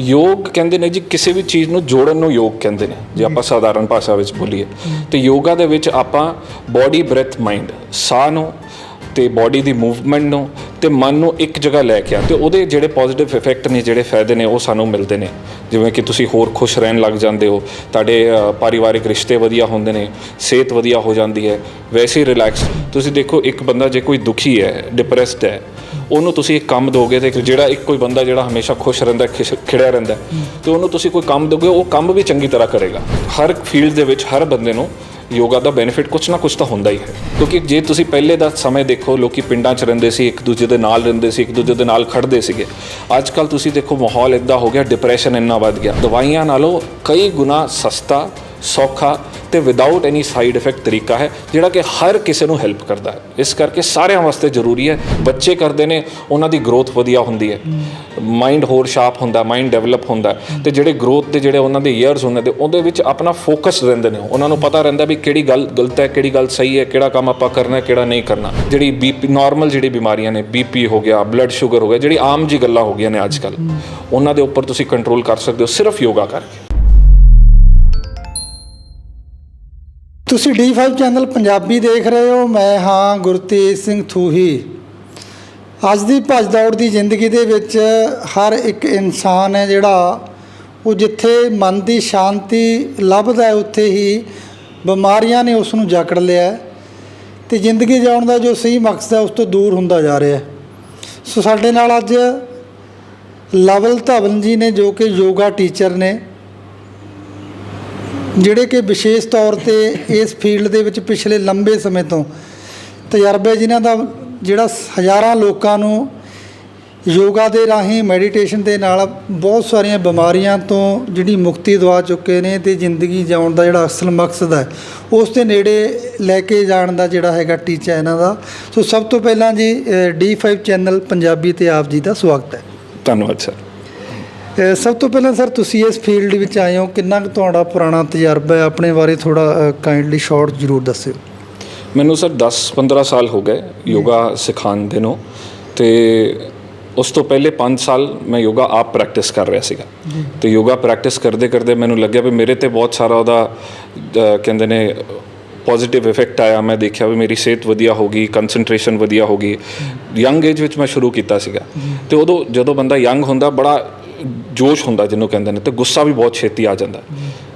ਯੋਗ ਕਹਿੰਦੇ ਨੇ ਜੀ ਕਿਸੇ ਵੀ ਚੀਜ਼ ਨੂੰ ਜੋੜਨ ਨੂੰ ਯੋਗ ਕਹਿੰਦੇ ਨੇ। ਜੇ ਆਪਾਂ ਸਾਧਾਰਨ ਭਾਸ਼ਾ ਵਿੱਚ ਬੋਲੀਏ ਤੇ ਯੋਗਾ ਦੇ ਵਿੱਚ ਆਪਾਂ ਬਾਡੀ ਬ੍ਰੈਥ ਮਾਈਂਡ ਸਾਹ ਨੂੰ ਤੇ ਬਾਡੀ ਦੀ ਮੂਵਮੈਂਟ ਨੂੰ ਤੇ ਮਨ ਨੂੰ ਇੱਕ ਜਗ੍ਹਾ ਲੈ ਕੇ ਆ ਤੇ ਉਹਦੇ ਜਿਹੜੇ ਪੋਜ਼ਿਟਿਵ ਇਫੈਕਟ ਨੇ ਜਿਹੜੇ ਫਾਇਦੇ ਨੇ ਉਹ ਸਾਨੂੰ ਮਿਲਦੇ ਨੇ। ਜਿਵੇਂ ਕਿ ਤੁਸੀਂ ਹੋਰ ਖੁਸ਼ ਰਹਿਣ ਲੱਗ ਜਾਂਦੇ ਹੋ ਤੁਹਾਡੇ ਪਰਿਵਾਰਿਕ ਰਿਸ਼ਤੇ ਵਧੀਆ ਹੁੰਦੇ ਨੇ ਸਿਹਤ ਵਧੀਆ ਹੋ ਜਾਂਦੀ ਹੈ ਵੈਸੇ ਹੀ ਰਿਲੈਕਸ ਤੁਸੀਂ ਦੇਖੋ ਇੱਕ ਬੰਦਾ ਜੇ ਕੋਈ ਦੁਖੀ ਹੈ ਡਿਪਰੈਸਡ ਹੈ ਉਹਨੂੰ ਤੁਸੀਂ ਇੱਕ ਕੰਮ ਦੋਗੇ ਤੇ ਜਿਹੜਾ ਇੱਕ ਕੋਈ ਬੰਦਾ ਜਿਹੜਾ ਹਮੇਸ਼ਾ ਖੁਸ਼ ਰਹਿੰਦਾ ਖਿੜਿਆ ਰਹਿੰਦਾ ਤੇ ਉਹਨੂੰ ਤੁਸੀਂ ਕੋਈ ਕੰਮ ਦੋਗੇ ਉਹ ਕੰਮ ਵੀ ਚੰਗੀ ਤਰ੍ਹਾਂ ਕਰੇਗਾ। ਹਰ ਫੀਲਡ ਦੇ ਵਿੱਚ ਹਰ ਬੰਦੇ ਨੂੰ ਯੋਗਾ ਦਾ ਬੈਨੀਫਿਟ ਕੁਛ ਨਾ ਕੁਛ ਤਾਂ ਹੁੰਦਾ ਹੀ ਹੈ। ਕਿਉਂਕਿ ਜੇ ਤੁਸੀਂ ਪਹਿਲੇ ਦਾ ਸਮੇਂ ਦੇਖੋ ਲੋਕੀ ਪਿੰਡਾਂ 'ਚ ਰਹਿੰਦੇ ਸੀ ਇੱਕ ਦੂਜੇ ਦੇ ਨਾਲ ਰਹਿੰਦੇ ਸੀ ਇੱਕ ਦੂਜੇ ਦੇ ਨਾਲ ਖੜਦੇ ਸੀਗੇ। ਅੱਜ ਕੱਲ ਤੁਸੀਂ ਦੇਖੋ ਮਾਹੌਲ ਇਦਾਂ ਹੋ ਗਿਆ ਡਿਪਰੈਸ਼ਨ ਇੰਨਾ ਵੱਧ ਗਿਆ। ਦਵਾਈਆਂ ਨਾਲੋਂ ਕਈ ਗੁਣਾ ਸਸਤਾ ਸੌਖਾ ਤੇ ਵਿਦਆਊਟ ਐਨੀ ਸਾਈਡ ਇਫੈਕਟ ਤਰੀਕਾ ਹੈ, ਜਿਹੜਾ ਕਿ ਹਰ ਕਿਸੇ ਨੂੰ ਹੈਲਪ ਕਰਦਾ ਹੈ। ਇਸ ਕਰਕੇ ਸਾਰਿਆਂ ਵਾਸਤੇ ਜ਼ਰੂਰੀ ਹੈ, ਬੱਚੇ ਕਰਦੇ ਨੇ, ਉਹਨਾਂ ਦੀ ਗਰੋਥ ਵਧੀਆ ਹੁੰਦੀ ਹੈ। ਮਾਈਂਡ ਹੋਰ ਸ਼ਾਰਪ ਹੁੰਦਾ ਮਾਈਂਡ ਡਿਵੈਲਪ ਹੁੰਦਾ ਹੈ। ਤੇ ਜਿਹੜੇ ਗਰੋਥ ਦੇ ਜਿਹੜੇ ਉਹਨਾਂ ਦੇ ਇਅਰਸ ਹੁੰਦੇ ਤੇ ਉਹਦੇ ਵਿੱਚ ਆਪਣਾ ਫੋਕਸ ਰਹਿੰਦੇ ਨੇ। ਉਹਨਾਂ ਨੂੰ ਪਤਾ ਰਹਿੰਦਾ ਵੀ ਕਿਹੜੀ ਗੱਲ ਗਲਤ ਹੈ, ਕਿਹੜੀ ਗੱਲ ਸਹੀ ਹੈ, ਕਿਹੜਾ ਕੰਮ ਆਪਾਂ ਕਰਨਾ ਹੈ, ਕਿਹੜਾ ਨਹੀਂ ਕਰਨਾ। ਜਿਹੜੀ ਬੀਪੀ ਨਾਰਮਲ ਜਿਹੜੀ ਬਿਮਾਰੀਆਂ ਨੇ ਬੀਪੀ ਹੋ ਗਿਆ ਬਲੱਡ ਸ਼ੂਗਰ ਹੋ ਗਿਆ, ਜਿਹੜੀ ਆਮ ਜੀ ਗੱਲਾਂ ਹੋ ਗਈਆਂ ਨੇ ਅੱਜ ਕੱਲ ਉਹਨਾਂ ਦੇ ਉੱਪਰ ਤੁਸੀਂ ਕੰਟਰੋਲ ਕਰ ਸਕਦੇ ਹੋ, ਸਿਰਫ ਯੋਗਾ ਕਰਕੇ। ਤੁਸੀਂ D5 ਚੈਨਲ ਪੰਜਾਬੀ ਦੇਖ ਰਹੇ ਹੋ, ਮੈਂ ਹਾਂ ਗੁਰਤੇਜ ਸਿੰਘ ਥੂਹੀ। ਅੱਜ ਦੀ ਭੱਜ ਦੌੜ ਦੀ ਜ਼ਿੰਦਗੀ ਦੇ ਵਿੱਚ ਹਰ ਇੱਕ ਇਨਸਾਨ ਹੈ ਜਿਹੜਾ, ਉਹ ਜਿੱਥੇ ਮਨ ਦੀ ਸ਼ਾਂਤੀ ਲੱਭਦਾ ਹੈ, ਉੱਥੇ ਹੀ ਬਿਮਾਰੀਆਂ ਨੇ ਉਸ ਨੂੰ ਜਕੜ ਲਿਆ ਹੈ। ਤੇ ਜ਼ਿੰਦਗੀ ਜਿਉਣ ਦਾ ਜੋ ਸਹੀ ਮਕਸਦ ਹੈ, ਉਸ ਤੋਂ ਦੂਰ ਹੁੰਦਾ ਜਾ ਰਿਹਾ ਸੋ ਸਾਡੇ ਨਾਲ ਅੱਜ ਲਵਲ ਧਵਨ ਜੀ ਨੇ, ਜੋ ਕਿ ਯੋਗਾ ਟੀਚਰ ਨੇ ਜਿਹੜੇ ਕਿ ਵਿਸ਼ੇਸ਼ ਤੌਰ ਤੇ ਇਸ ਫੀਲਡ ਦੇ ਵਿੱਚ ਪਿਛਲੇ ਲੰਬੇ ਸਮੇਂ ਤੋਂ ਤਜਰਬੇ ਜਿਨ੍ਹਾਂ ਦਾ ਜਿਹੜਾ ਹਜ਼ਾਰਾਂ ਲੋਕਾਂ ਨੂੰ ਯੋਗਾ ਦੇ ਰਾਹੀਂ, ਮੈਡੀਟੇਸ਼ਨ ਦੇ ਨਾਲ ਬਹੁਤ ਸਾਰੀਆਂ ਬਿਮਾਰੀਆਂ ਤੋਂ ਜਿਹੜੀ ਮੁਕਤੀ ਦਵਾ ਚੁੱਕੇ ਨੇ ਤੇ ਜ਼ਿੰਦਗੀ ਜਿਉਣ ਦਾ ਜਿਹੜਾ ਅਸਲ ਮਕਸਦ ਹੈ, ਉਸ ਦੇ ਨੇੜੇ ਲੈ ਕੇ ਜਾਣ ਦਾ ਜਿਹੜਾ ਹੈਗਾ ਟੀਚਾ ਇਹਨਾਂ ਦਾ। ਸੋ ਸਭ ਤੋਂ ਪਹਿਲਾਂ ਜੀ D5 ਚੈਨਲ ਪੰਜਾਬੀ ਤੇ ਆਪ ਜੀ ਦਾ ਸਵਾਗਤ ਹੈ। ਧੰਨਵਾਦ, ਸਰ। ਸਭ ਤੋਂ ਪਹਿਲਾਂ ਸਰ ਤੁਸੀਂ ਇਸ ਫੀਲਡ ਵਿੱਚ ਆਏ ਹੋ। ਕਿੰਨਾ ਕੁ ਤੁਹਾਡਾ ਪੁਰਾਣਾ ਤਜਰਬਾ ਹੈ? ਆਪਣੇ ਬਾਰੇ ਥੋੜਾ ਕਾਈਂਡਲੀ ਸ਼ਾਰਟ ਜ਼ਰੂਰ ਦੱਸਿਓ। ਮੈਨੂੰ ਸਰ 10-15 ਸਾਲ ਹੋ ਗਏ ਯੋਗਾ ਸਿਖਾਉਣ ਦੇ ਨੂੰ ਤੇ ਉਸ ਤੋਂ ਪਹਿਲੇ 5 ਸਾਲ ਮੈਂ ਯੋਗਾ ਆਪ ਪ੍ਰੈਕਟਿਸ ਕਰ ਰਿਹਾ ਸੀਗਾ। ਤੇ ਯੋਗਾ ਪ੍ਰੈਕਟਿਸ ਕਰਦੇ ਕਰਦੇ ਮੈਨੂੰ ਲੱਗਿਆ ਵੀ ਮੇਰੇ ਤੇ ਬਹੁਤ ਸਾਰਾ ਉਹਦਾ ਕਹਿੰਦੇ ਨੇ ਪੋਜ਼ਿਟਿਵ ਇਫੈਕਟ ਆਇਆ। ਮੈਂ ਦੇਖਿਆ ਵੀ ਮੇਰੀ ਸਿਹਤ ਵਧੀਆ ਹੋ ਗਈ ਕਨਸੈਂਟਰੇਸ਼ਨ ਵਧੀਆ ਹੋ ਗਈ। ਯੰਗ ਏਜ ਵਿੱਚ ਮੈਂ ਸ਼ੁਰੂ ਕੀਤਾ ਸੀਗਾ। ਤੇ ਉਦੋਂ ਜਦੋਂ ਬੰਦਾ ਯੰਗ ਹੁੰਦਾ ਬੜਾ ਜੋਸ਼ ਹੁੰਦਾ ਜਿਹਨੂੰ ਕਹਿੰਦੇ ਨੇ, ਤੇ ਗੁੱਸਾ ਵੀ ਬਹੁਤ ਛੇਤੀ ਆ ਜਾਂਦਾ।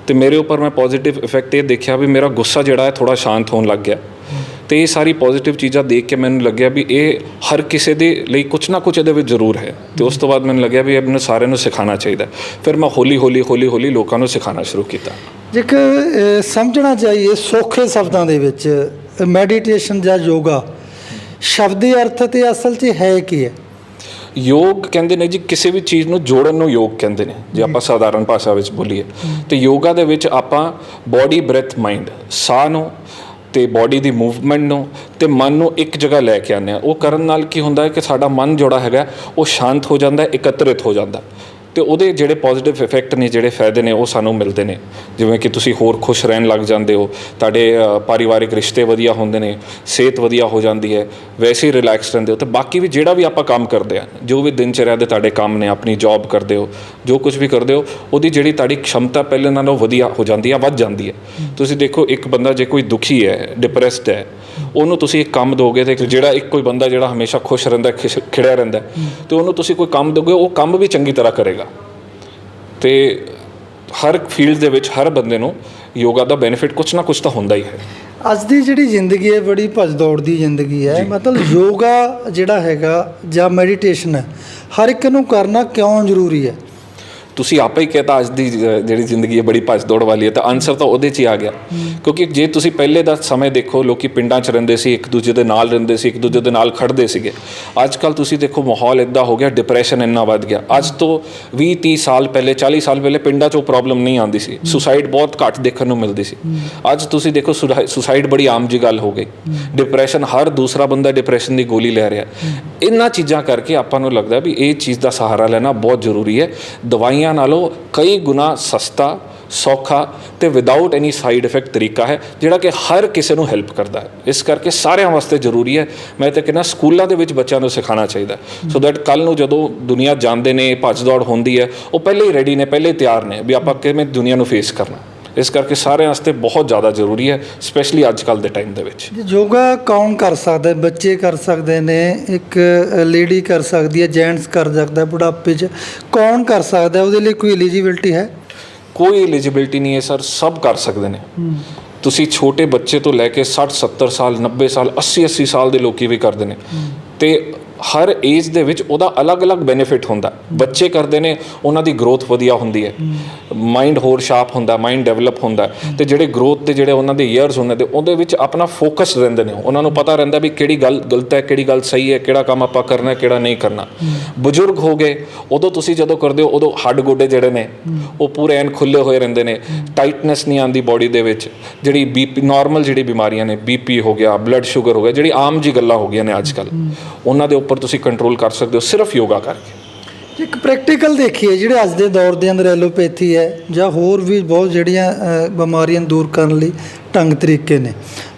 ਤੇ ਮੇਰੇ ਉੱਪਰ ਮੈਂ ਪੋਜ਼ਿਟਿਵ ਇਫੈਕਟ ਇਹ ਦੇਖਿਆ ਵੀ ਮੇਰਾ ਗੁੱਸਾ ਜਿਹੜਾ ਹੈ ਥੋੜਾ ਸ਼ਾਂਤ ਹੋਣ ਲੱਗ ਗਿਆ। ਤੇ ਇਹ ਸਾਰੀ ਪੋਜ਼ਿਟਿਵ ਚੀਜ਼ਾਂ ਦੇਖ ਕੇ ਮੈਨੂੰ ਲੱਗਿਆ ਵੀ ਇਹ ਹਰ ਕਿਸੇ ਦੇ ਲਈ ਕੁਝ ਨਾ ਕੁਝ ਇਹਦੇ ਵਿੱਚ ਜ਼ਰੂਰ ਹੈ। ਤੇ ਉਸ ਤੋਂ ਬਾਅਦ ਮੈਨੂੰ ਲੱਗਿਆ ਵੀ ਇਹ ਮੈਨੂੰ ਸਾਰਿਆਂ ਨੂੰ ਸਿਖਾਉਣਾ ਚਾਹੀਦਾ ਫਿਰ ਮੈਂ ਹੌਲੀ ਹੌਲੀ ਹੌਲੀ ਹੌਲੀ ਲੋਕਾਂ ਨੂੰ ਸਿਖਾਉਣਾ ਸ਼ੁਰੂ ਕੀਤਾ। ਇੱਕ ਸਮਝਣਾ ਚਾਹੀਏ ਸੌਖੇ ਸ਼ਬਦਾਂ ਦੇ ਵਿੱਚ ਮੈਡੀਟੇਸ਼ਨ ਜਾਂ ਯੋਗਾ ਸ਼ਬਦੀ ਅਰਥ ਤੇ ਅਸਲ 'ਚ ਹੈ ਕੀ ਹੈ? ਯੋਗ ਕਹਿੰਦੇ ਨੇ ਜੀ, ਕਿਸੇ ਵੀ ਚੀਜ਼ ਨੂੰ ਜੋੜਨ ਨੂੰ ਯੋਗ ਕਹਿੰਦੇ ਨੇ। ਜੇ ਆਪਾਂ ਸਾਧਾਰਨ ਭਾਸ਼ਾ ਵਿੱਚ ਬੋਲੀਏ, ਤੇ ਯੋਗਾ ਦੇ ਵਿੱਚ ਆਪਾਂ ਬਾਡੀ ਬ੍ਰੈਥ ਮਾਈਂਡ ਸਾਹ ਨੂੰ ਤੇ ਬਾਡੀ ਦੀ ਮੂਵਮੈਂਟ ਨੂੰ ਤੇ ਮਨ ਨੂੰ ਇੱਕ ਜਗ੍ਹਾ ਲੈ ਕੇ ਆਉਂਦੇ ਆ ਉਹ ਕਰਨ ਨਾਲ ਕੀ ਹੁੰਦਾ ਹੈ ਕਿ ਸਾਡਾ ਮਨ ਜਿਹੜਾ ਹੈਗਾ, ਉਹ ਸ਼ਾਂਤ ਹੋ ਜਾਂਦਾ ਹੈ ਇਕੱਤਰਿਤ ਹੋ ਜਾਂਦਾ। ਤੇ ਉਹਦੇ ਜਿਹੜੇ ਪੋਜ਼ਿਟਿਵ ਇਫੈਕਟ ਨੇ, ਜਿਹੜੇ ਫਾਇਦੇ ਨੇ, ਉਹ ਸਾਨੂੰ ਮਿਲਦੇ ਨੇ। ਜਿਵੇਂ ਕਿ ਤੁਸੀਂ ਹੋਰ ਖੁਸ਼ ਰਹਿਣ ਲੱਗ ਜਾਂਦੇ ਹੋ, ਤੁਹਾਡੇ ਪਰਿਵਾਰਿਕ ਰਿਸ਼ਤੇ ਵਧੀਆ ਹੁੰਦੇ ਨੇ, ਸਿਹਤ ਵਧੀਆ ਹੋ ਜਾਂਦੀ ਹੈ ਵੈਸੇ ਹੀ ਰਿਲੈਕਸ ਰਹਿੰਦੇ ਹੋ ਤੇ ਬਾਕੀ ਵੀ ਜਿਹੜਾ ਵੀ ਆਪਾਂ ਕੰਮ ਕਰਦੇ ਆ ਜੋ ਵੀ ਦਿਨ ਚਰਿਆ ਦੇ ਤੁਹਾਡੇ ਕੰਮ ਨੇ, ਆਪਣੀ ਜੌਬ ਕਰਦੇ ਹੋ, ਜੋ ਕੁਝ ਵੀ ਕਰਦੇ ਹੋ, ਉਹਦੀ ਜਿਹੜੀ ਤੁਹਾਡੀ ਖਮਤਾ ਪਹਿਲੇ ਨਾਲੋਂ ਵਧੀਆ ਹੋ ਜਾਂਦੀ ਆ ਵੱਧ ਜਾਂਦੀ ਹੈ। ਤੁਸੀਂ ਦੇਖੋ, ਇੱਕ ਬੰਦਾ ਜੇ ਕੋਈ ਦੁਖੀ ਹੈ ਡਿਪਰੈਸਡ ਹੈ, ਉਹਨੂੰ ਤੁਸੀਂ ਇੱਕ ਕੰਮ ਦੋਗੇ ਤੇ ਜਿਹੜਾ ਇੱਕ ਕੋਈ ਬੰਦਾ ਜਿਹੜਾ ਹਮੇਸ਼ਾ ਖੁਸ਼ ਰਹਿੰਦਾ ਖਿਸ਼- ਖਿੜਿਆ ਰਹਿੰਦਾ ਤੇ ਉਹਨੂੰ ਤੁਸੀਂ ਕੋਈ ਕੰਮ ਦੋਗੇ, ਉਹ ਕੰਮ ਵੀ ਚੰਗੀ ਤਰ੍ਹਾਂ ਕਰੇਗਾ। ਤੇ ਹਰ ਫੀਲਡ ਦੇ ਵਿੱਚ ਹਰ ਬੰਦੇ ਨੂੰ ਯੋਗਾ ਦਾ ਬੈਨੀਫਿਟ ਕੁਝ ਨਾ ਕੁਝ ਤਾਂ ਹੁੰਦਾ ਹੀ ਹੈ। ਅੱਜ ਦੀ ਜਿਹੜੀ ਜ਼ਿੰਦਗੀ ਹੈ ਬੜੀ ਭੱਜ ਦੌੜ ਦੀ ਜ਼ਿੰਦਗੀ ਹੈ। ਮਤਲਬ ਯੋਗਾ ਜਿਹੜਾ ਹੈਗਾ ਜਾਂ ਮੈਡੀਟੇਸ਼ਨ ਹੈ ਹਰ ਇੱਕ ਨੂੰ ਕਰਨਾ ਕਿਉਂ ਜ਼ਰੂਰੀ ਹੈ? ਤੁਸੀਂ ਆਪੇ ਹੀ ਕਹਤਾ, ਅੱਜ ਦੀ ਜਿਹੜੀ ਜ਼ਿੰਦਗੀ ਹੈ ਬੜੀ ਭੱਜ ਦੌੜ ਵਾਲੀ ਹੈ, ਤਾਂ ਆਨਸਰ ਤਾਂ ਉਹਦੇ 'ਚ ਹੀ ਆ ਗਿਆ। ਕਿਉਂਕਿ ਜੇ ਤੁਸੀਂ ਪਹਿਲੇ ਦਾ ਸਮੇਂ ਦੇਖੋ, ਲੋਕੀ ਪਿੰਡਾਂ 'ਚ ਰਹਿੰਦੇ ਸੀ, ਇੱਕ ਦੂਜੇ ਦੇ ਨਾਲ ਰਹਿੰਦੇ ਸੀ, ਇੱਕ ਦੂਜੇ ਦੇ ਨਾਲ ਖੜਦੇ ਸੀਗੇ। ਅੱਜ ਕੱਲ ਤੁਸੀਂ ਦੇਖੋ, ਮਾਹੌਲ ਇਦਾਂ ਹੋ ਗਿਆ ਡਿਪਰੈਸ਼ਨ ਇੰਨਾ ਵੱਧ ਗਿਆ। ਅੱਜ ਤੋਂ 20 30 ਸਾਲ ਪਹਿਲੇ 40 ਸਾਲ ਪਹਿਲੇ ਪਿੰਡਾਂ 'ਚ ਉਹ ਪ੍ਰੋਬਲਮ ਨਹੀਂ ਆਉਂਦੀ ਸੀ। ਸੁਸਾਈਡ ਬਹੁਤ ਘੱਟ ਦੇਖਣ ਨੂੰ ਮਿਲਦੀ ਸੀ। ਅੱਜ ਤੁਸੀਂ ਦੇਖੋ ਸੁਸਾਈਡ ਬੜੀ ਆਮ ਜੀ ਗੱਲ ਹੋ ਗਈ। ਡਿਪਰੈਸ਼ਨ ਹਰ ਦੂਸਰਾ ਬੰਦਾ ਡਿਪਰੈਸ਼ਨ ਦੀ ਗੋਲੀ ਲੈ ਰਿਹਾ। ਇਹਨਾਂ ਚੀਜ਼ਾਂ ਕਰਕੇ ਆਪਾਂ ਨੂੰ ਲੱਗਦਾ ਵੀ ਇਹ ਚੀਜ਼ ਦਾ ਸਹਾਰਾ ਲੈਣਾ ਬਹੁਤ ਜ਼ਰੂਰੀ ਹੈ। ਦਵਾਈ ਦਵਾਈਆਂ ਨਾਲੋਂ ਕਈ ਗੁਣਾ ਸਸਤਾ, ਸੌਖਾ ਤੇ ਵਿਦਆਊਟ ਐਨੀ ਸਾਈਡ ਇਫੈਕਟ ਤਰੀਕਾ ਹੈ, ਜਿਹੜਾ ਕਿ ਹਰ ਕਿਸੇ ਨੂੰ ਹੈਲਪ ਕਰਦਾ ਹੈ। ਇਸ ਕਰਕੇ ਸਾਰਿਆਂ ਵਾਸਤੇ ਜ਼ਰੂਰੀ ਹੈ। ਮੈਂ ਤਾਂ ਕਹਿੰਦਾ ਸਕੂਲਾਂ ਦੇ ਵਿੱਚ ਬੱਚਿਆਂ ਨੂੰ ਸਿਖਾਉਣਾ ਚਾਹੀਦਾ ਸੋ ਦੈਟ ਕੱਲ ਨੂੰ ਜਦੋਂ ਦੁਨੀਆ ਜਾਂਦੇ ਨੇ, ਭੱਜ ਦੌੜ ਹੁੰਦੀ ਹੈ, ਉਹ ਪਹਿਲੇ ਹੀ ਰੈਡੀ ਨੇ, ਪਹਿਲੇ ਹੀ ਤਿਆਰ ਨੇ ਵੀ ਆਪਾਂ ਕਿਵੇਂ ਦੁਨੀਆ ਨੂੰ ਫੇਸ ਕਰਨਾ। ਇਸ ਕਰਕੇ ਸਾਰਿਆਂ ਵਾਸਤੇ ਬਹੁਤ ਜ਼ਿਆਦਾ ਜ਼ਰੂਰੀ ਹੈ ਸਪੈਸ਼ਲੀ ਅੱਜ ਕੱਲ ਦੇ ਟਾਈਮ ਦੇ ਵਿੱਚ। ਯੋਗਾ ਕੌਣ ਕਰ ਸਕਦਾ ਬੱਚੇ ਕਰ ਸਕਦੇ ਨੇ ਇੱਕ ਲੇਡੀ ਕਰ ਸਕਦੀ ਹੈ ਜੈਂਟਸ ਕਰ ਸਕਦਾ ਬੁਢਾਪੇ 'ਚ। ਕੌਣ ਕਰ ਸਕਦਾ ਉਹਦੇ ਲਈ ਕੋਈ ਐਲੀਜੀਬਿਲਟੀ ਹੈ? ਕੋਈ ਐਲੀਜੀਬਿਲਟੀ ਨਹੀਂ ਹੈ ਸਰ ਸਭ ਕਰ ਸਕਦੇ ਨੇ। ਤੁਸੀਂ ਛੋਟੇ ਬੱਚੇ ਤੋਂ ਲੈ ਕੇ 60 70 ਸਾਲ 90 ਸਾਲ 80 80 ਸਾਲ ਦੇ ਲੋਕੀ ਵੀ ਕਰਦੇ ਨੇ। ਤੇ ਹਰ ਏਜ ਦੇ ਵਿੱਚ ਉਹਦਾ ਅਲੱਗ-ਅਲੱਗ ਬੈਨੀਫਿਟ ਹੁੰਦਾ। ਬੱਚੇ ਕਰਦੇ ਨੇ, ਉਹਨਾਂ ਦੀ ਗਰੋਥ ਵਧੀਆ ਹੁੰਦੀ ਹੈ। ਮਾਈਂਡ ਹੋਰ ਸ਼ਾਰਪ ਹੁੰਦਾ ਮਾਈਂਡ ਡਿਵੈਲਪ ਹੁੰਦਾ। ਤੇ ਜਿਹੜੇ ਗਰੋਥ ਦੇ ਜਿਹੜੇ ਉਹਨਾਂ ਦੇ ਇਅਰਸ ਹੁੰਦੇ ਤੇ ਉਹਦੇ ਵਿੱਚ ਆਪਣਾ ਫੋਕਸ ਰਹਿੰਦੇ ਨੇ। ਉਹਨਾਂ ਨੂੰ ਪਤਾ ਰਹਿੰਦਾ ਵੀ ਕਿਹੜੀ ਗੱਲ ਗਲਤ ਹੈ, ਕਿਹੜੀ ਗੱਲ ਸਹੀ ਹੈ, ਕਿਹੜਾ ਕੰਮ ਆਪਾਂ ਕਰਨਾ ਹੈ ਕਿਹੜਾ ਨਹੀਂ ਕਰਨਾ। ਬਜ਼ੁਰਗ ਹੋ ਗਏ, ਉਦੋਂ ਤੁਸੀਂ ਜਦੋਂ ਕਰਦੇ ਹੋ, ਉਦੋਂ ਹੱਡ ਗੋਡੇ ਜਿਹੜੇ ਨੇ, ਉਹ ਪੂਰੇ ਐਨ ਖੁੱਲੇ ਹੋਏ ਰਹਿੰਦੇ ਨੇ। ਟਾਈਟਨੈਸ ਨਹੀਂ ਆਉਂਦੀ ਬਾਡੀ ਦੇ ਵਿੱਚ। ਜਿਹੜੀ ਬੀਪੀ ਨਾਰਮਲ ਜਿਹੜੀ ਬਿਮਾਰੀਆਂ ਨੇ ਬੀਪੀ ਹੋ ਗਿਆ ਬਲੱਡ ਸ਼ੂਗਰ ਹੋ ਗਿਆ, ਜਿਹੜੀ ਆਮ ਜੀ ਗੱਲਾਂ ਹੋ ਗਈਆਂ ਨੇ ਅੱਜ ਕੱਲ ਉਹਨਾਂ ਦੇ ਉੱਪਰ ਤੁਸੀਂ ਕੰਟਰੋਲ ਕਰ ਸਕਦੇ ਹੋ, ਸਿਰਫ ਯੋਗਾ ਕਰਕੇ। ਇੱਕ ਪ੍ਰੈਕਟੀਕਲ ਦੇਖੀਏ, ਜਿਹੜੇ ਅੱਜ ਦੇ ਦੌਰ ਦੇ ਅੰਦਰ ਐਲੋਪੈਥੀ ਹੈ, ਜਾਂ ਹੋਰ ਵੀ ਬਹੁਤ ਜਿਹੜੀਆਂ ਬਿਮਾਰੀਆਂ ਨੂੰ ਦੂਰ ਕਰਨ ਲਈ ਢੰਗ ਤਰੀਕੇ ਨੇ।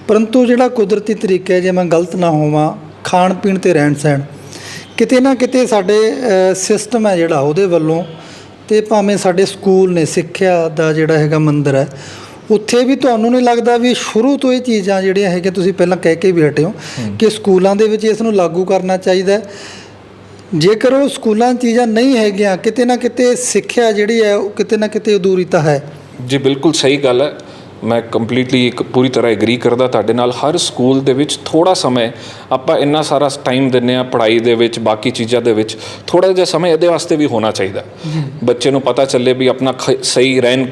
ਪਰੰਤੂ ਜਿਹੜਾ ਕੁਦਰਤੀ ਤਰੀਕਾ ਹੈ, ਜੇ ਮੈਂ ਗਲਤ ਨਾ ਹੋਵਾਂ, ਖਾਣ ਪੀਣ ਤੇ ਰਹਿਣ ਸਹਿਣ, ਕਿਤੇ ਨਾ ਕਿਤੇ ਸਾਡੇ ਸਿਸਟਮ ਹੈ ਜਿਹੜਾ ਉਹਦੇ ਵੱਲੋਂ ਤੇ ਭਾਵੇਂ ਸਾਡੇ ਸਕੂਲ ਨੇ ਸਿੱਖਿਆ ਦਾ ਜਿਹੜਾ ਹੈਗਾ ਮੰਦਰ ਹੈ ਉੱਥੇ ਵੀ ਤੁਹਾਨੂੰ ਨਹੀਂ ਲੱਗਦਾ ਵੀ ਸ਼ੁਰੂ ਤੋਂ ਇਹ ਚੀਜ਼ਾਂ ਜਿਹੜੀਆਂ ਹੈਗੀਆਂ ਤੁਸੀਂ ਪਹਿਲਾਂ ਕਹਿ ਕੇ ਵੀ ਹਟੇ ਹੋ ਕਿ ਸਕੂਲਾਂ ਦੇ ਵਿੱਚ ਇਸ ਨੂੰ ਲਾਗੂ ਕਰਨਾ ਚਾਹੀਦਾ ਹੈ। ਜੇਕਰ ਉਹ ਸਕੂਲਾਂ ਚੀਜ਼ਾਂ ਨਹੀਂ ਹੈਗੀਆਂ ਕਿਤੇ ਨਾ ਕਿਤੇ ਸਿੱਖਿਆ ਜਿਹੜੀ ਹੈ ਉਹ ਕਿਤੇ ਨਾ ਕਿਤੇ ਅਧੂਰੀ ਤਾਂ ਹੈ। ਜੀ ਬਿਲਕੁਲ ਸਹੀ ਗੱਲ ਹੈ। ਮੈਂ ਕੰਪਲੀਟਲੀ ਇੱਕ ਪੂਰੀ ਤਰ੍ਹਾਂ ਐਗਰੀ ਕਰਦਾ ਤੁਹਾਡੇ ਨਾਲ। ਹਰ ਸਕੂਲ ਦੇ ਵਿੱਚ ਥੋੜਾ ਸਮਾਂ ਆਪਾਂ ਇੰਨਾ ਸਾਰਾ ਟਾਈਮ ਦਿੰਨੇ ਆ ਪੜ੍ਹਾਈ ਦੇ ਵਿੱਚ ਬਾਕੀ ਚੀਜ਼ਾਂ ਦੇ ਵਿੱਚ। ਥੋੜਾ ਜਿਹਾ ਸਮਾਂ ਇਹਦੇ ਵਾਸਤੇ ਵੀ ਹੋਣਾ ਚਾਹੀਦਾ। ਬੱਚੇ ਨੂੰ ਪਤਾ ਚੱਲੇ ਵੀ ਆਪਣਾ ਸਹੀ ਰਹਿਣ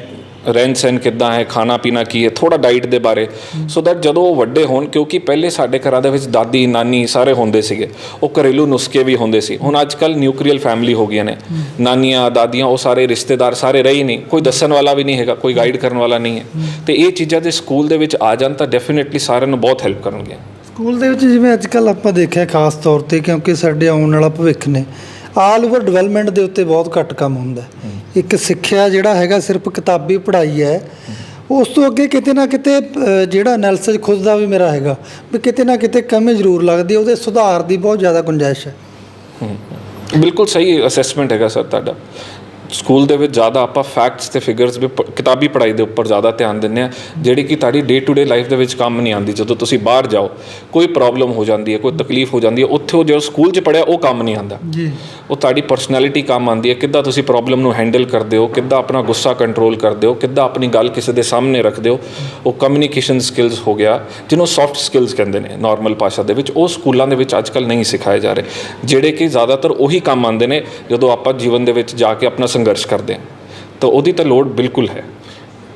ਰਹਿਣ ਸਹਿਣ ਕਿੱਦਾਂ ਹੈ, ਖਾਣਾ ਪੀਣਾ ਕੀ ਹੈ ਥੋੜਾ ਡਾਈਟ ਦੇ ਬਾਰੇ। ਸੋ ਦੈਟ ਜਦੋਂ ਉਹ ਵੱਡੇ ਹੋਣ, ਕਿਉਂਕਿ ਪਹਿਲੇ ਸਾਡੇ ਘਰਾਂ ਦੇ ਵਿੱਚ ਦਾਦੀ, ਨਾਨੀ ਸਾਰੇ ਹੁੰਦੇ ਸੀਗੇ, ਉਹ ਘਰੇਲੂ ਨੁਸਖੇ ਵੀ ਹੁੰਦੇ ਸੀ। ਹੁਣ ਅੱਜ ਕੱਲ ਨਿਊਕਲੀਅਰ ਫੈਮਿਲੀ ਹੋ ਗਈਆਂ ਨੇ। ਨਾਨੀਆਂ, ਦਾਦੀਆਂ, ਉਹ ਸਾਰੇ ਰਿਸ਼ਤੇਦਾਰ ਸਾਰੇ ਰਹੇ ਹੀ ਨਹੀਂ। ਕੋਈ ਦੱਸਣ ਵਾਲਾ ਵੀ ਨਹੀਂ ਹੈਗਾ, ਕੋਈ ਗਾਈਡ ਕਰਨ ਵਾਲਾ ਨਹੀਂ ਹੈ। ਤੇ ਇਹ ਚੀਜ਼ਾਂ ਦੇ ਸਕੂਲ ਦੇ ਵਿੱਚ ਆ ਜਾਣ, ਤਾਂ ਡੈਫੀਨਿਟਲੀ ਸਾਰਿਆਂ ਨੂੰ ਬਹੁਤ ਹੈਲਪ ਕਰਨਗੇ ਸਕੂਲ ਦੇ ਵਿੱਚ ਜਿਵੇਂ ਅੱਜ ਕੱਲ ਆਪਾਂ ਦੇਖਿਆ ਖਾਸ ਤੌਰ ਤੇ, ਕਿਉਂਕਿ ਸਾਡੇ ਆਉਣ ਵਾਲਾ ਭਵਿੱਖ ਨੇ ਆਲ ਓਵਰ ਡਿਵੈਲਪਮੈਂਟ ਦੇ ਉੱਤੇ ਬਹੁਤ ਘੱਟ ਕੰਮ ਹੁੰਦਾ। ਇੱਕ ਸਿੱਖਿਆ ਜਿਹੜਾ ਹੈਗਾ ਸਿਰਫ ਕਿਤਾਬੀ ਪੜ੍ਹਾਈ ਹੈ। ਉਸ ਤੋਂ ਅੱਗੇ ਕਿਤੇ ਨਾ ਕਿਤੇ ਜਿਹੜਾ ਐਨਾਲਿਸਿਸ ਖੁਦ ਦਾ ਵੀ ਮੇਰਾ ਹੈਗਾ ਵੀ ਕਿਤੇ ਨਾ ਕਿਤੇ ਕਮੀ ਜ਼ਰੂਰ ਲੱਗਦੀ ਉਹਦੇ ਸੁਧਾਰ ਦੀ ਬਹੁਤ ਜ਼ਿਆਦਾ ਗੁੰਜਾਇਸ਼ ਹੈ। ਬਿਲਕੁਲ ਸਹੀ ਅਸੈਸਮੈਂਟ ਹੈਗਾ ਸਰ ਤੁਹਾਡਾ। ਸਕੂਲ ਦੇ ਵਿੱਚ ਜ਼ਿਆਦਾ ਆਪਾਂ ਫੈਕਟਸ ਤੇ ਫਿਗਰਸ ਵੀ ਕਿਤਾਬੀ ਪੜ੍ਹਾਈ ਦੇ ਉੱਪਰ ਜ਼ਿਆਦਾ ਧਿਆਨ ਦਿੰਦੇ ਆ ਜਿਹੜੀ ਕਿ ਤੁਹਾਡੀ ਡੇ ਟੂ ਡੇ ਲਾਈਫ ਦੇ ਵਿੱਚ ਕੰਮ ਨਹੀਂ ਆਉਂਦੀ ਜਦੋਂ ਤੁਸੀਂ ਬਾਹਰ ਜਾਓ ਕੋਈ ਪ੍ਰੋਬਲਮ ਹੋ ਜਾਂਦੀ ਹੈ ਕੋਈ ਤਕਲੀਫ ਹੋ ਜਾਂਦੀ ਹੈ ਉੱਥੇ ਉਹ ਜੋ ਸਕੂਲ 'ਚ ਪੜਿਆ ਉਹ ਕੰਮ ਨਹੀਂ ਆਉਂਦਾ। ਜੀ। ਉਹ ਤੁਹਾਡੀ ਪਰਸਨੈਲਿਟੀ ਕੰਮ ਆਉਂਦੀ ਹੈ ਕਿੱਦਾਂ ਤੁਸੀਂ ਪ੍ਰੋਬਲਮ ਨੂੰ ਹੈਂਡਲ ਕਰਦੇ ਹੋ ਕਿੱਦਾਂ ਆਪਣਾ ਗੁੱਸਾ ਕੰਟਰੋਲ ਕਰਦੇ ਹੋ ਕਿੱਦਾਂ ਆਪਣੀ ਗੱਲ ਕਿਸੇ ਦੇ ਸਾਹਮਣੇ ਰੱਖਦੇ ਹੋ ਉਹ ਕਮਿਊਨੀਕੇਸ਼ਨ ਸਕਿੱਲਸ ਹੋ ਗਿਆ ਜਿਹਨੂੰ ਸੌਫਟ ਸਕਿੱਲਸ ਕਹਿੰਦੇ ਨੇ ਨਾਰਮਲ ਭਾਸ਼ਾ ਦੇ ਵਿੱਚ ਉਹ ਸਕੂਲਾਂ ਦੇ ਵਿੱਚ ਅੱਜਕੱਲ ਨਹੀਂ ਸਿਖਾਏ ਜਾ ਰਹੇ। ਜਿਹੜੇ ਕਿ ਜ਼ਿਆਦਾਤਰ ਉਹੀ ਕੰਮ ਆਉਂਦੇ ਨੇ ਜਦੋਂ ਆਪਾਂ ਜੀਵਨ ਦੇ ਵਿੱਚ ਜਾ ਕੇ ਆਪਣਾ ਸੰਘਰਸ਼ ਕਰਦੇ ਹਾਂ ਤਾਂ ਉਹਦੀ ਤਾਂ ਲੋੜ ਬਿਲਕੁਲ ਹੈ।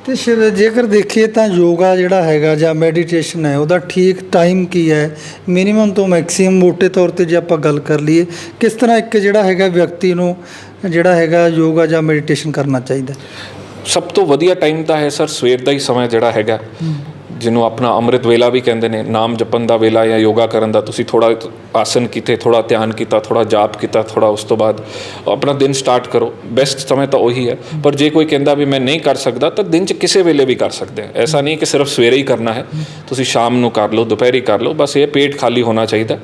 ਤੇ ਸ਼ਿਵ ਜੇਕਰ ਦੇਖੀਏ ਤਾਂ ਯੋਗਾ ਜਿਹੜਾ ਹੈਗਾ ਜਾਂ ਮੈਡੀਟੇਸ਼ਨ ਹੈ ਉਹਦਾ ਠੀਕ ਟਾਈਮ ਕੀ ਹੈ? ਮਿਨੀਮਮ ਤੋਂ ਮੈਕਸਿਮਮ ਮੋٹے ਤੌਰ ਤੇ ਜੇ ਆਪਾਂ ਗੱਲ ਕਰ ਲਈਏ ਕਿਸ ਤਰ੍ਹਾਂ ਇੱਕ ਜਿਹੜਾ ਹੈਗਾ ਵਿਅਕਤੀ ਨੂੰ ਜਿਹੜਾ ਹੈਗਾ ਯੋਗਾ ਜਾਂ ਮੈਡੀਟੇਸ਼ਨ ਕਰਨਾ ਚਾਹੀਦਾ? ਸਭ ਤੋਂ ਵਧੀਆ ਟਾਈਮ ਤਾਂ ਹੈ ਸਰ ਸਵੇਰ ਦਾ ਹੀ ਸਮਾਂ ਜਿਹੜਾ ਹੈਗਾ। ਜਿਹਨੂੰ ਆਪਣਾ ਅੰਮ੍ਰਿਤ ਵੇਲਾ ਵੀ ਕਹਿੰਦੇ ਨੇ ਨਾਮ ਜਪਣ ਦਾ ਵੇਲਾ ਜਾਂ ਯੋਗਾ ਕਰਨ ਦਾ ਤੁਸੀਂ ਥੋੜਾ ਆਸਨ ਕੀਤੇ ਥੋੜਾ ਧਿਆਨ ਕੀਤਾ ਥੋੜਾ ਜਾਪ ਕੀਤਾ ਥੋੜਾ ਉਸ ਤੋਂ ਬਾਅਦ ਆਪਣਾ ਦਿਨ ਸਟਾਰਟ ਕਰੋ। ਬੈਸਟ ਸਮੇਂ ਤਾਂ ਉਹੀ ਹੈ। ਪਰ ਜੇ ਕੋਈ ਕਹਿੰਦਾ ਵੀ ਮੈਂ ਨਹੀਂ ਕਰ ਸਕਦਾ ਤਾਂ ਦਿਨ 'ਚ ਕਿਸੇ ਵੇਲੇ ਵੀ ਕਰ ਸਕਦੇ ਆ। ਐਸਾ ਨਹੀਂ ਕਿ ਸਿਰਫ ਸਵੇਰੇ ਹੀ ਕਰਨਾ ਹੈ। ਤੁਸੀਂ ਸ਼ਾਮ ਨੂੰ ਕਰ ਲਓ ਦੁਪਹਿਰੀ ਕਰ ਲਓ ਬਸ ਇਹ ਪੇਟ ਖਾਲੀ ਹੋਣਾ ਚਾਹੀਦਾ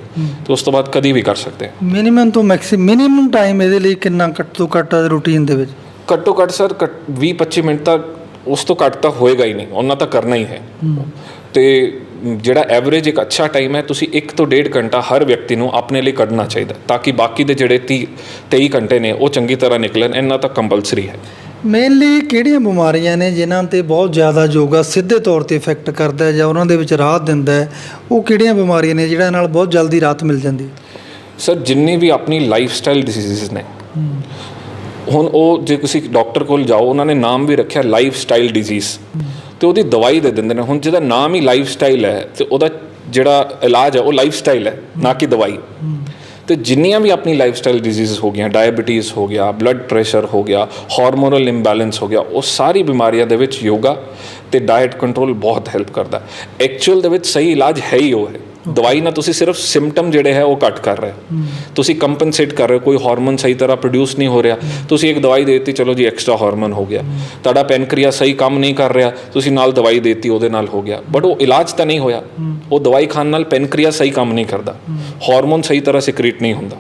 ਤੇ ਉਸ ਤੋਂ ਬਾਅਦ ਕਦੀ ਵੀ ਕਰ ਸਕਦੇ ਆ। ਮਿਨੀਮਮ ਤੋਂ ਮੈਕਸਿਮਮ ਮਿਨੀਮਮ ਟਾਈਮ ਇਹਦੇ ਲਈ ਕਿੰਨਾ ਘੱਟ ਤੋਂ ਘੱਟ ਰੂਟੀਨ ਦੇ ਵਿੱਚ? ਘੱਟੋ ਘੱਟ ਸਰ 20 25 ਮਿੰਟ ਤਾਂ ਉਸ ਤੋਂ ਘੱਟ ਤਾਂ ਹੋਏਗਾ ਹੀ ਨਹੀਂ ਉਹਨਾਂ ਤਾਂ ਕਰਨਾ ਹੀ ਹੈ। ਤੇ ਜਿਹੜਾ ਐਵਰੇਜ ਇੱਕ ਅੱਛਾ ਟਾਈਮ ਹੈ ਤੁਸੀਂ 1 ਤੋਂ 1.5 ਘੰਟਾ ਹਰ ਵਿਅਕਤੀ ਨੂੰ ਆਪਣੇ ਲਈ ਕੱਢਣਾ ਚਾਹੀਦਾ ਤਾਂ ਕਿ ਬਾਕੀ ਦੇ ਜਿਹੜੇ 30 23 ਘੰਟੇ ਨੇ ਉਹ ਚੰਗੀ ਤਰ੍ਹਾਂ ਨਿਕਲਣ ਇਹਨਾਂ ਤਾਂ ਕੰਪਲਸਰੀ ਹੈ। ਮੇਨਲੀ ਕਿਹੜੀਆਂ ਬਿਮਾਰੀਆਂ ਨੇ ਜਿਨ੍ਹਾਂ ਤੇ ਬਹੁਤ ਜ਼ਿਆਦਾ ਯੋਗਾ ਸਿੱਧੇ ਤੌਰ ਤੇ ਇਫੈਕਟ ਕਰਦਾ ਹੈ ਜਾਂ ਉਹਨਾਂ ਦੇ ਵਿੱਚ ਰਾਹਤ ਦਿੰਦਾ ਹੈ ਉਹ ਕਿਹੜੀਆਂ ਬਿਮਾਰੀਆਂ ਨੇ ਜਿਹੜਾ ਨਾਲ ਬਹੁਤ ਜਲਦੀ ਰਾਹਤ ਮਿਲ ਜਾਂਦੀ ਸਰ ਜਿੰਨੀ ਵੀ ਆਪਣੀ ਲਾਈਫ ਸਟਾਈਲ ਡਿਸੀਜ਼ਸ ਨੇ ਹੁਣ ਉਹ ਜੇ ਤੁਸੀਂ ਡਾਕਟਰ ਕੋਲ ਜਾਓ, ਉਹਨਾਂ ਨੇ ਨਾਮ ਵੀ ਰੱਖਿਆ ਲਾਈਫ ਸਟਾਈਲ ਡਿਜ਼ੀਜ਼ ਤੇ ਉਹਦੀ ਦਵਾਈ ਦੇ ਦਿੰਦੇ ਨੇ। ਹੁਣ ਜਿਹਦਾ ਨਾਮ ਹੀ ਲਾਈਫ ਸਟਾਈਲ ਹੈ, ਤੇ ਉਹਦਾ ਜਿਹੜਾ ਇਲਾਜ ਹੈ, ਉਹ ਲਾਈਫ ਸਟਾਈਲ ਹੈ, ਨਾ ਕਿ ਦਵਾਈ। ਤੇ ਜਿੰਨੀਆਂ ਵੀ ਆਪਣੀ ਲਾਈਫ ਸਟਾਈਲ ਡਿਜ਼ੀਜ਼ ਹੋ ਗਈਆਂ ਡਾਇਬੀਟੀਜ਼ ਹੋ ਗਿਆ ਬਲੱਡ ਪ੍ਰੈਸ਼ਰ ਹੋ ਗਿਆ ਹਾਰਮੋਨਲ ਇੰਬੈਲੈਂਸ ਹੋ ਗਿਆ, ਉਹ ਸਾਰੀ ਬਿਮਾਰੀਆਂ ਦੇ ਵਿੱਚ ਯੋਗਾ ਤੇ ਡਾਈਟ ਕੰਟਰੋਲ ਬਹੁਤ ਹੈਲਪ ਕਰਦਾ। ਐਕਚੁਅਲ ਦੇ ਵਿੱਚ ਸਹੀ ਇਲਾਜ ਹੈ ਹੀ ਉਹ। ਹੈ ਦਵਾਈ ਨਾਲ ਤੁਸੀਂ ਸਿਰਫ ਸਿੰਪਟਮ ਜਿਹੜੇ ਹੈ ਉਹ ਘੱਟ ਕਰ ਰਹੇ ਤੁਸੀਂ ਕੰਪਨਸੇਟ ਕਰ ਰਹੇ ਹੋ ਕੋਈ ਹਾਰਮੋਨ ਸਹੀ ਤਰ੍ਹਾਂ ਪ੍ਰੋਡਿਊਸ ਨਹੀਂ ਹੋ ਰਿਹਾ। ਤੁਸੀਂ ਇੱਕ ਦਵਾਈ ਦੇ ਦਿੱਤੀ ਚਲੋ ਜੀ ਐਕਸਟਰਾ ਹਾਰਮੋਨ ਹੋ ਗਿਆ। ਤੁਹਾਡਾ ਪੈਨਕ੍ਰੀਆ ਸਹੀ ਕੰਮ ਨਹੀਂ ਕਰ ਰਿਹਾ ਤੁਸੀਂ ਨਾਲ ਦਵਾਈ ਦੇ ਦਿੱਤੀ ਉਹਦੇ ਨਾਲ ਹੋ ਗਿਆ। ਬਟ ਉਹ ਇਲਾਜ ਤਾਂ ਨਹੀਂ ਹੋਇਆ। ਉਹ ਦਵਾਈ ਖਾਣ ਨਾਲ ਪੈਨਕ੍ਰੀਆ ਸਹੀ ਕੰਮ ਨਹੀਂ ਕਰਦਾ। ਹਾਰਮੋਨ ਸਹੀ ਤਰ੍ਹਾਂ ਸਿਕਰੀਟ ਨਹੀਂ ਹੁੰਦਾ।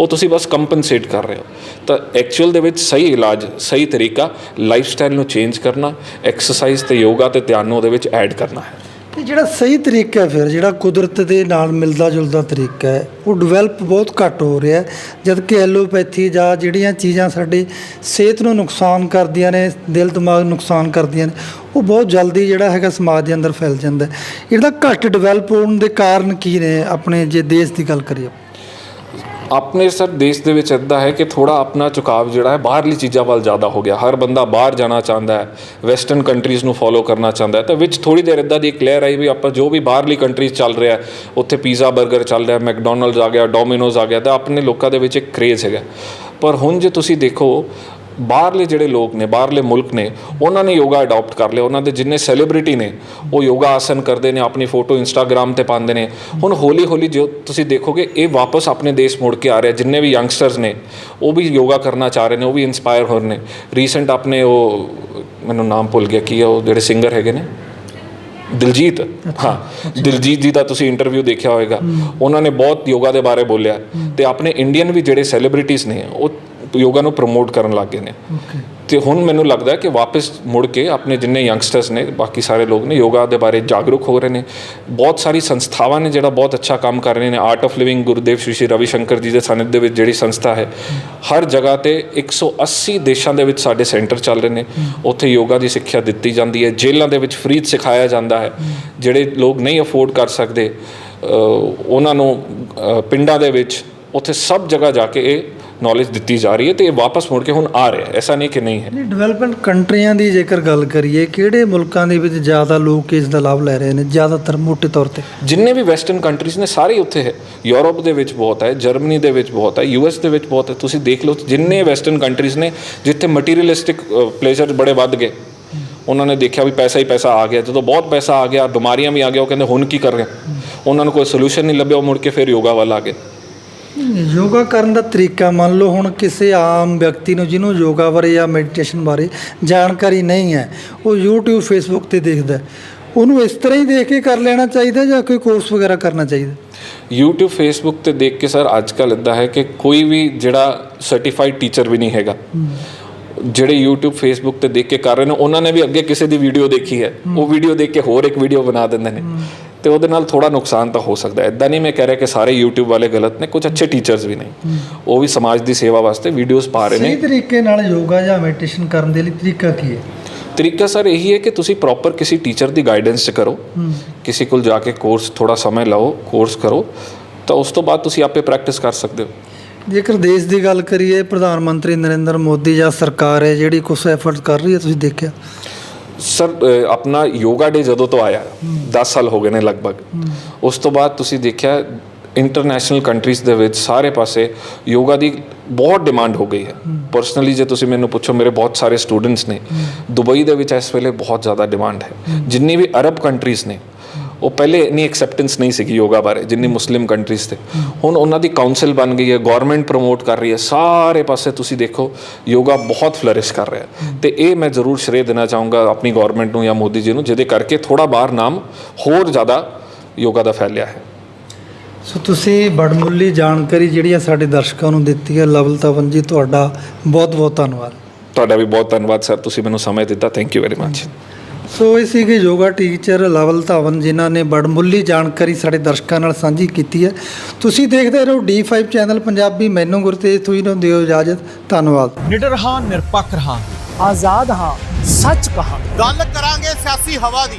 ਉਹ ਤੁਸੀਂ ਬਸ ਕੰਪਨਸੇਟ ਕਰ ਰਹੇ ਹੋ। ਤਾਂ ਐਕਚੁਅਲ ਦੇ ਵਿੱਚ ਸਹੀ ਇਲਾਜ ਸਹੀ ਤਰੀਕਾ ਲਾਈਫ ਸਟਾਈਲ ਨੂੰ ਚੇਂਜ ਕਰਨਾ ਐਕਸਰਸਾਈਜ਼ ਤੇ ਯੋਗਾ ਤੇ ਧਿਆਨ ਨੂੰ ਉਹਦੇ ਵਿੱਚ ਐਡ ਕਰਨਾ ਹੈ। ਤੇ ਜਿਹੜਾ ਸਹੀ ਤਰੀਕਾ ਹੈ ਫਿਰ, ਜਿਹੜਾ ਕੁਦਰਤ ਦੇ ਨਾਲ ਮਿਲਦਾ ਜੁਲਦਾ ਤਰੀਕਾ ਹੈ, ਉਹ ਡਿਵੈਲਪ ਬਹੁਤ ਘੱਟ ਹੋ ਰਿਹਾ ਹੈ ਜਦ ਕਿ ਐਲੋਪੈਥੀ ਜਾਂ ਜਿਹੜੀਆਂ ਚੀਜ਼ਾਂ ਸਾਡੀ ਸਿਹਤ ਨੂੰ ਨੁਕਸਾਨ ਕਰਦੀਆਂ ਨੇ, ਦਿਲ ਦਿਮਾਗ ਨੂੰ ਨੁਕਸਾਨ ਕਰਦੀਆਂ ਨੇ, ਉਹ ਬਹੁਤ ਜਲਦੀ ਜਿਹੜਾ ਹੈਗਾ ਸਮਾਜ ਦੇ ਅੰਦਰ ਫੈਲ ਜਾਂਦਾ ਇਹਦਾ ਘੱਟ ਡਿਵੈਲਪ ਹੋਣ ਦੇ ਕਾਰਨ ਕੀ ਨੇ? ਆਪਣੇ ਜੇ ਦੇਸ਼ ਦੀ ਗੱਲ ਕਰੀਏ ਆਪਣੇ ਸਰ ਦੇਸ਼ ਦੇ ਵਿੱਚ ਇੱਦਾਂ ਹੈ ਕਿ ਥੋੜਾ ਆਪਣਾ ਝੁਕਾਵ ਜਿਹੜਾ ਹੈ ਬਾਹਰਲੀ ਚੀਜ਼ਾਂ ਵੱਲ ਜ਼ਿਆਦਾ ਹੋ ਗਿਆ। ਹਰ ਬੰਦਾ ਬਾਹਰ ਜਾਣਾ ਚਾਹੁੰਦਾ ਹੈ ਵੈਸਟਰਨ ਕੰਟਰੀਜ਼ ਨੂੰ ਫੋਲੋ ਕਰਨਾ ਚਾਹੁੰਦਾ ਹੈ। ਤਾਂ ਵਿੱਚ ਥੋੜੀ ਦੇਰ ਇੱਦਾਂ ਦੀ ਇੱਕ ਲਹਿਰ ਆਈ ਵੀ ਆਪਾਂ ਜੋ ਵੀ ਬਾਹਰਲੀ ਕੰਟਰੀਜ਼ ਚੱਲ ਰਿਹਾ ਉੱਥੇ ਪੀਜ਼ਾ 버ਗਰ ਚੱਲ ਰਿਹਾ ਮੈਕਡੋਨਲਡਸ ਆ ਗਿਆ ਡੋਮਿਨੋਜ਼ ਆ ਗਿਆ, ਤਾਂ ਆਪਣੇ ਲੋਕਾਂ ਦੇ ਵਿੱਚ ਇੱਕ ਕ੍ਰੇਜ਼ ਹੈਗਾ। ਪਰ ਹੁਣ ਜੇ ਤੁਸੀਂ ਦੇਖੋ ਬਾਹਰਲੇ ਜਿਹੜੇ ਲੋਕ ਨੇ ਬਾਹਰਲੇ ਮੁਲਕ ਨੇ ਉਹਨਾਂ ਨੇ ਯੋਗਾ ਅਡਾਪਟ ਕਰ ਲਿਆ। ਉਹਨਾਂ ਦੇ ਜਿੰਨੇ ਸੈਲੀਬ੍ਰਿਟੀ ਨੇ ਉਹ ਯੋਗਾ ਆਸਨ ਕਰਦੇ ਨੇ ਆਪਣੀ ਫੋਟੋ ਇੰਸਟਾਗ੍ਰam ਤੇ ਪਾਉਂਦੇ ਨੇ। ਹੁਣ ਹੌਲੀ ਹੌਲੀ ਜੋ ਤੁਸੀਂ ਦੇਖੋਗੇ ਇਹ ਵਾਪਸ ਆਪਣੇ ਦੇਸ਼ ਮੁੜ ਕੇ ਆ ਰਿਹਾ। ਜਿੰਨੇ ਵੀ ਯੰਗਸਟਰਸ ਨੇ ਉਹ ਵੀ ਯੋਗਾ ਕਰਨਾ ਚਾਹ ਰਹੇ ਨੇ ਉਹ ਵੀ ਇਨਸਪਾਇਰ ਹੋ ਰਹੇ ਨੇ। ਰੀਸੈਂਟ ਆਪਣੇ ਉਹ ਮੈਨੂੰ ਨਾਮ ਭੁੱਲ ਗਿਆ ਕੀ ਹੈ ਉਹ ਜਿਹੜੇ ਸਿੰਗਰ ਹੈਗੇ ਨੇ? ਦਿਲਜੀਤ? ਹਾਂ ਦਿਲਜੀਤ ਜੀ ਦਾ ਤੁਸੀਂ ਇੰਟਰਵਿਊ ਦੇਖਿਆ ਹੋਵੇਗਾ ਉਹਨਾਂ ਨੇ ਬਹੁਤ ਯੋਗਾ ਦੇ ਬਾਰੇ ਬੋਲਿਆ। ਤੇ ਆਪਣੇ ਇੰਡੀਅਨ ਵੀ ਜਿਹੜੇ ਸੈਲੀਬ੍ਰਿਟੀਜ਼ ਨੇ ਉਹ ਯੋਗਾ ਨੂੰ ਪ੍ਰਮੋਟ ਕਰਨ ਲੱਗ ਗਏ ਨੇ। ਤੇ ਹੁਣ ਮੈਨੂੰ ਲੱਗਦਾ ਕਿ ਵਾਪਸ ਮੁੜ ਕੇ ਆਪਣੇ ਜਿੰਨੇ ਯੰਗਸਟਰਸ ਨੇ ਬਾਕੀ ਸਾਰੇ ਲੋਕ ਨੇ ਯੋਗਾ ਦੇ ਬਾਰੇ ਜਾਗਰੂਕ ਹੋ ਰਹੇ ਨੇ। ਬਹੁਤ ਸਾਰੀ ਸੰਸਥਾਵਾਂ ਨੇ ਜਿਹੜਾ ਬਹੁਤ ਅੱਛਾ ਕੰਮ ਕਰ ਰਹੇ ਨੇ। Art of Living Gurudev Shri Shri Ravi Shankar ji ਦੇ ਸਾਨਿਧ ਦੇ ਵਿੱਚ ਜਿਹੜੀ ਸੰਸਥਾ ਹੈ ਹਰ ਜਗ੍ਹਾ ਤੇ 180 ਦੇਸ਼ਾਂ ਦੇ ਵਿੱਚ ਸਾਡੇ ਸੈਂਟਰ ਚੱਲ ਰਹੇ ਨੇ। ਉੱਥੇ ਯੋਗਾ ਦੀ ਸਿੱਖਿਆ ਦਿੱਤੀ ਜਾਂਦੀ ਹੈ। ਜੇਲ੍ਹਾਂ ਦੇ ਵਿੱਚ ਫ੍ਰੀ ਸਿਖਾਇਆ ਜਾਂਦਾ ਹੈ। ਜਿਹੜੇ ਲੋਕ ਨਹੀਂ ਅਫੋਰਡ ਕਰ ਸਕਦੇ ਉਹਨਾਂ ਨੂੰ ਪਿੰਡਾਂ ਦੇ ਵਿੱਚ ਉੱਥੇ ਸਭ ਜਗ੍ਹਾ ਜਾ ਕੇ ਇਹ ਨੌਲੇਜ ਦਿੱਤੀ ਜਾ ਰਹੀ ਹੈ ਤੇ ਇਹ ਵਾਪਸ ਮੁੜ ਕੇ ਹੁਣ ਆ ਰਿਹਾ ਐਸਾ ਨਹੀਂ ਕਿ ਨਹੀਂ ਹੈ। ਨਹੀਂ ਡਿਵੈਲਪਮੈਂਟ ਕੰਟਰੀਆਂ ਦੀ ਜੇਕਰ ਗੱਲ ਕਰੀਏ ਕਿਹੜੇ ਮੁਲਕਾਂ ਦੇ ਵਿੱਚ ਜ਼ਿਆਦਾ ਲੋਕ ਇਸ ਦਾ ਲਾਭ ਲੈ ਰਹੇ ਨੇ? ਜ਼ਿਆਦਾਤਰ ਮੋٹے ਤੌਰ ਤੇ। ਜਿੰਨੇ ਵੀ ਵੈਸਟਰਨ ਕੰਟਰੀਜ਼ ਨੇ ਸਾਰੇ ਉੱਥੇ ਹੈ। ਯੂਰਪ ਦੇ ਵਿੱਚ ਬਹੁਤ ਹੈ ਜਰਮਨੀ ਦੇ ਵਿੱਚ ਬਹੁਤ ਹੈ ਯੂਐਸ ਦੇ ਵਿੱਚ ਬਹੁਤ ਹੈ। ਤੁਸੀਂ ਦੇਖ ਲਓ ਜਿੰਨੇ ਵੈਸਟਰਨ ਕੰਟਰੀਜ਼ ਨੇ ਜਿੱਥੇ ਮਟੀਰੀਅਲਿਸਟਿਕ ਪਲੇਜ਼ਰ ਬੜੇ ਵੱਧ ਗਏ। ਉਹਨਾਂ ਨੇ ਦੇਖਿਆ ਵੀ ਪੈਸਾ ਹੀ ਪੈਸਾ ਆ ਗਿਆ। ਜਦੋਂ ਬਹੁਤ ਪੈਸਾ ਆ ਗਿਆ ਬਿਮਾਰੀਆਂ ਵੀ ਆ ਗਿਆ ਉਹ ਕਹਿੰਦੇ ਹੁਣ ਕੀ ਕਰ ਰਹੇ? ਉਹਨਾਂ ਨੂੰ ਕੋਈ ਸੋਲੂਸ਼ਨ ਨਹੀਂ ਲੱਭਿਆ ਉਹ ਮੁੜ ਕੇ ਫਿਰ ਯੋਗਾ ਵੱਲ ਆ ਗਏ। ਯੋਗਾ ਕਰਨ ਦਾ ਤਰੀਕਾ ਮੰਨ ਲਓ ਹੁਣ ਕਿਸੇ ਆਮ ਵਿਅਕਤੀ ਨੂੰ ਜਿਹਨੂੰ ਯੋਗਾ ਬਾਰੇ ਜਾਂ ਮੈਡੀਟੇਸ਼ਨ ਬਾਰੇ ਜਾਣਕਾਰੀ ਨਹੀਂ ਹੈ ਉਹ YouTube Facebook ਤੇ ਦੇਖਦਾ। ਉਹਨੂੰ ਇਸ ਤਰ੍ਹਾਂ ਹੀ ਦੇਖ ਕੇ ਕਰ ਲੈਣਾ ਚਾਹੀਦਾ ਜਾਂ ਕੋਈ ਕੋਰਸ ਵਗੈਰਾ ਕਰਨਾ ਚਾਹੀਦਾ? YouTube Facebook ਤੇ ਦੇਖ ਕੇ ਸਰ ਅੱਜ ਕੱਲ੍ਹ ਇਦਾਂ ਹੈ ਕਿ ਕੋਈ ਵੀ ਜਿਹੜਾ ਸਰਟੀਫਾਈਡ ਟੀਚਰ ਵੀ ਨਹੀਂ ਹੈਗਾ। ਜਿਹੜੇ YouTube Facebook ਤੇ ਦੇਖ ਕੇ ਕਰ ਰਹੇ ਨੇ ਉਹਨਾਂ ਨੇ ਵੀ ਅੱਗੇ ਕਿਸੇ ਦੀ ਵੀਡੀਓ ਦੇਖੀ ਹੈ। ਉਹ ਵੀਡੀਓ ਦੇਖ ਕੇ ਹੋਰ ਇੱਕ ਵੀਡੀਓ ਬਣਾ ਦਿੰਦੇ ਨੇ। ਤੇ ਉਹਦੇ ਨਾਲ ਥੋੜਾ ਨੁਕਸਾਨ ਤਾਂ ਹੋ ਸਕਦਾ ਹੈ। ਇਦਾਂ ਨਹੀਂ ਮੈਂ ਕਹਿ ਰਿਹਾ ਕਿ ਸਾਰੇ YouTube ਵਾਲੇ ਗਲਤ ਨੇ ਕੁਝ ਅੱਛੇ ਟੀਚਰਸ ਵੀ ਨੇ। ਉਹ ਵੀ ਸਮਾਜ ਦੀ ਸੇਵਾ ਵਾਸਤੇ ਵੀਡੀਓਜ਼ ਪਾ ਰਹੇ ਸਹੀ ਨੇ ਤਰੀਕੇ ਨਾਲ ਯੋਗਾ ਜਾਂ ਮੈਡੀਟੇਸ਼ਨ ਕਰਨ ਦੇ ਲਈ ਤਰੀਕਾ ਕੀ ਹੈ? ਤਰੀਕਾ ਸਰ ਇਹੀ ਹੈ ਕਿ ਤੁਸੀਂ ਪ੍ਰੋਪਰ ਕਿਸੇ ਟੀਚਰ ਦੀ ਗਾਈਡੈਂਸ 'ਚ ਕਰੋ। ਕਿਸੇ ਕੋਲ ਜਾ ਕੇ ਕੋਰਸ ਥੋੜਾ ਸਮਾਂ ਲਾਓ ਕੋਰਸ ਕਰੋ ਤਾਂ ਉਸ ਤੋਂ ਬਾਅਦ ਤੁਸੀਂ ਆਪੇ ਪ੍ਰੈਕਟਿਸ ਕਰ ਸਕਦੇ ਹੋ। ਜੇਕਰ ਦੇਸ਼ ਦੀ ਗੱਲ ਕਰੀਏ ਪ੍ਰਧਾਨ ਮੰਤਰੀ ਨਰਿੰਦਰ ਮੋਦੀ ਜਾਂ ਸਰਕਾਰ ਹੈ ਜਿਹੜੀ ਕੁਝ ਐਫਰਟ ਕਰ ਰਹੀ ਹੈ ਤੁਸੀਂ ਦੇਖਿਆ? ਸਰ ਆਪਣਾ ਯੋਗਾ ਡੇ ਜਦੋਂ ਤੋਂ ਆਇਆ 10 ਸਾਲ ਹੋ ਗਏ ਨੇ ਲਗਭਗ। ਉਸ ਤੋਂ ਬਾਅਦ ਤੁਸੀਂ ਦੇਖਿਆ ਇੰਟਰਨੈਸ਼ਨਲ ਕੰਟਰੀਜ਼ ਦੇ ਵਿੱਚ ਸਾਰੇ ਪਾਸੇ ਯੋਗਾ ਦੀ ਬਹੁਤ ਡਿਮਾਂਡ ਹੋ ਗਈ ਹੈ। ਪਰਸਨਲੀ ਜੇ ਤੁਸੀਂ ਮੈਨੂੰ ਪੁੱਛੋ ਮੇਰੇ ਬਹੁਤ ਸਾਰੇ ਸਟੂਡੈਂਟਸ ਨੇ। ਦੁਬਈ ਦੇ ਵਿੱਚ ਇਸ ਵੇਲੇ ਬਹੁਤ ਜ਼ਿਆਦਾ ਡਿਮਾਂਡ ਹੈ। ਜਿੰਨੀ ਵੀ ਅਰਬ ਕੰਟਰੀਜ਼ ਨੇ ਉਹ ਪਹਿਲੇ ਇੰਨੀ ਐਕਸੈਪਟੈਂਸ ਨਹੀਂ ਸੀਗੀ ਯੋਗਾ ਬਾਰੇ ਜਿੰਨੀ ਮੁਸਲਿਮ ਕੰਟਰੀਜ਼ ਤੇ। ਹੁਣ ਉਹਨਾਂ ਦੀ ਕਾਉਂਸਲ ਬਣ ਗਈ ਹੈ ਗਵਰਨਮੈਂਟ ਪ੍ਰਮੋਟ ਕਰ ਰਹੀ ਹੈ ਸਾਰੇ ਪਾਸੇ ਤੁਸੀਂ ਦੇਖੋ ਯੋਗਾ ਬਹੁਤ ਫਲਰਿਸ਼ ਕਰ ਰਿਹਾ ਤੇ ਇਹ ਮੈਂ ਜ਼ਰੂਰ ਸ਼੍ਰੇ ਦੇਣਾ ਚਾਹੂੰਗਾ ਆਪਣੀ ਗਵਰਨਮੈਂਟ ਨੂੰ ਜਾਂ ਮੋਦੀ ਜੀ ਨੂੰ ਜਿਹਦੇ ਕਰਕੇ ਥੋੜਾ ਬਾਹਰ ਨਾਮ ਹੋਰ ਜ਼ਿਆਦਾ ਯੋਗਾ ਦਾ ਫੈਲਿਆ ਹੈ। ਸੋ ਤੁਸੀਂ ਬੜਮੁੱਲੀ ਜਾਣਕਾਰੀ ਜਿਹੜੀ ਆ ਸਾਡੇ ਦਰਸ਼ਕਾਂ ਨੂੰ ਦਿੱਤੀ ਹੈ ਲਵਲ ਤਵਨ ਜੀ ਤੁਹਾਡਾ ਬਹੁਤ ਬਹੁਤ ਧੰਨਵਾਦ। ਤੁਹਾਡਾ ਵੀ ਬਹੁਤ ਧੰਨਵਾਦ ਸਰ। ਤੁਸੀਂ ਮੈਨੂੰ ਸਮਾਂ ਦਿੱਤਾ। Thank you very much so ਇਹ ਸੀਗੇ ਯੋਗਾ ਟੀਚਰ ਲਵਲ ਧਵਨ ਜਿਨ੍ਹਾਂ ਨੇ ਬੜਮੁੱਲੀ ਜਾਣਕਾਰੀ ਸਾਡੇ ਦਰਸ਼ਕਾਂ ਨਾਲ ਸਾਂਝੀ ਕੀਤੀ ਹੈ। ਤੁਸੀਂ ਦੇਖਦੇ ਰਹੋ D5 ਚੈਨਲ ਪੰਜਾਬੀ ਮੈਨੂੰ ਗੁਰਤੇਜ ਤੁਸੀਂ ਨੂੰ ਦਿਓ ਇਜਾਜ਼ਤ। ਧੰਨਵਾਦ। ਨਿਡਰ ਹਾਂ ਨਿਰਪੱਖ ਰਹਾਂਗੇ। ਆਜ਼ਾਦ ਹਾਂ ਸੱਚ ਕਹਾਂ ਗੱਲ ਕਰਾਂਗੇ ਸਿਆਸੀ ਹਵਾ ਦੀ।